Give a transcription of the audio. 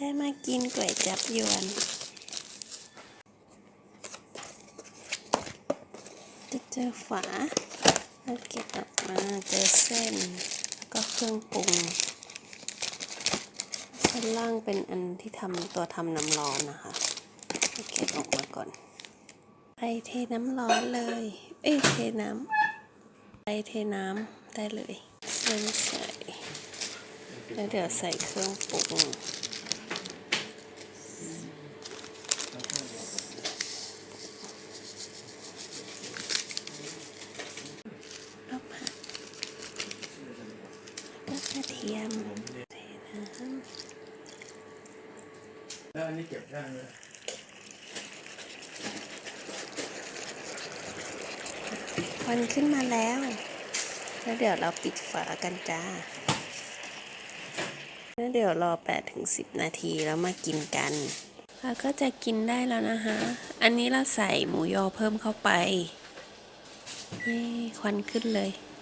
ได้มากินก๋วยจับยวน จะเจอฝาแล้วเก็บออกมาเจอเส้น แล้วก็เครื่องปรุงชั้นล่างเป็นอันที่ทำตัวทำน้ำร้อนนะคะเก็บออกมาก่อนไปเทน้ำร้อนเลย เอ้ยเทน้ำไปเทน้ำได้เลยเส้นใส่แล้วเดี๋ยวใส่เครื่องปรุง เอาผักแล้วก็ก ระเทียมเทน้ำแล้วอันนี้เก็บได้เลยควันขึ้นมาแล้ว แล้วเดี๋ยวเราปิดฝากันจ้า แล้วเดี๋ยวรอ8ถึง10 นาทีแล้วมากินกันแล้วก็จะกินได้แล้วนะคะ อันนี้เราใส่หมูยอเพิ่มเข้าไปนี่ควันขึ้นเลย